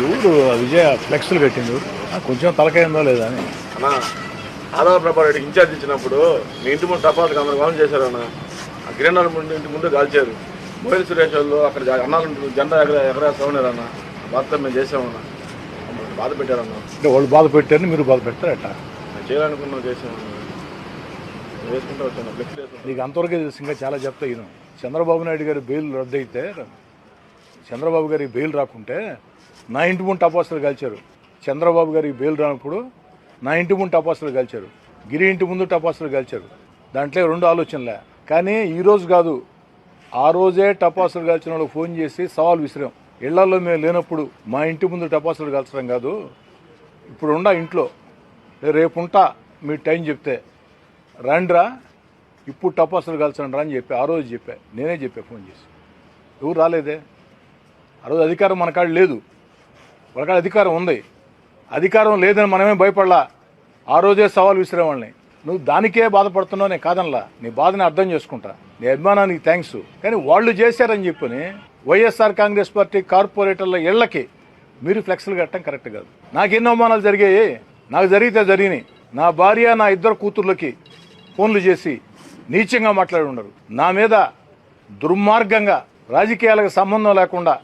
ఎవరు? విజయ ఫ్లెక్స్లు? ఆ, కొంచెం తలకాయిందో లేదా అని. అన్నా ఆదాయ ప్రభారెడ్డికి ఇన్ఛార్జ్ ఇచ్చినప్పుడు మీ ఇంటి ముందు టపాలకు గమనం చేశారు అన్న. ఆ గిరణాల ముందు ఇంటి ముందు కాల్చారు. మొబైల్ సురేష్ వాళ్ళు అక్కడ అన్నాలు జెండా ఎగర ఎగరేస్తా ఉన్నారు అన్న బాధతో మేము చేసామన్నా బాధ పెట్టారన్న అంటే వాళ్ళు బాధ పెట్టారని మీరు బాధ పెడతారట మేము చేయాలనుకున్నాం చేసామన్నా వేసుకుంటూ వచ్చాను ఫ్లెక్స్ నీకు అంతవరకే తెలుసు ఇంకా చాలా చెప్తా చంద్రబాబు నాయుడు గారి బెయిల్ రద్దయితే చంద్రబాబు గారికి బెయిల్ రాకుంటే నా ఇంటి ముందు టపాసులు కాల్చారు. చంద్రబాబు గారికి బెయిల్ రానప్పుడు నా ఇంటి ముందు టపాసులు కాల్చారు. గిరి ఇంటి ముందు టపాసులు కాల్చారు. దాంట్లో రెండు ఆలోచనలే. కానీ ఈరోజు కాదు. ఆ రోజే టపాసులు కాల్చిన వాళ్ళకి ఫోన్ చేసి సవాల్ విసిరాం. ఇళ్ళలో మేము లేనప్పుడు మా ఇంటి ముందు టపాసులు కాల్చడం కాదు. ఇప్పుడు ఉండా ఇంట్లో. రేపు ఉంటా. మీ టైం చెప్తే. రండ్రా. ఇప్పుడు టపాసులు కాల్చండి రా అని చెప్పి. ఆ రోజు చెప్పా. నేనే చెప్పా ఫోన్ చేసి. ఎవరు రాలేదే? ఆ రోజు అధికారం మన కాడ లేదు. వాళ్ళ కాడ అధికారం ఉంది. అధికారం లేదని మనమే భయపడలా. ఆ రోజే సవాల్ విసిరేవాళ్ళని నువ్వు దానికే బాధపడుతున్నావు నేను కాదనలా. నీ బాధని అర్థం చేసుకుంటా. నీ అభిమానానికి థ్యాంక్స్ కానీ వాళ్ళు చేశారని చెప్పని వైఎస్ఆర్ కాంగ్రెస్ పార్టీ కార్పొరేటర్ల ఇళ్ళకి మీరు ఫ్లెక్స్లు కట్టడం కరెక్ట్ కాదు. నాకు ఎన్ని అవమానాలు జరిగాయి. నాకు జరిగితే జరిగినాయి. నా భార్య నా ఇద్దరు కూతుర్లకి ఫోన్లు చేసి నీచంగా మాట్లాడి ఉన్నారు. నా మీద దుర్మార్గంగా రాజకీయాలకు సంబంధం లేకుండా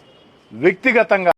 వ్యక్తిగతంగా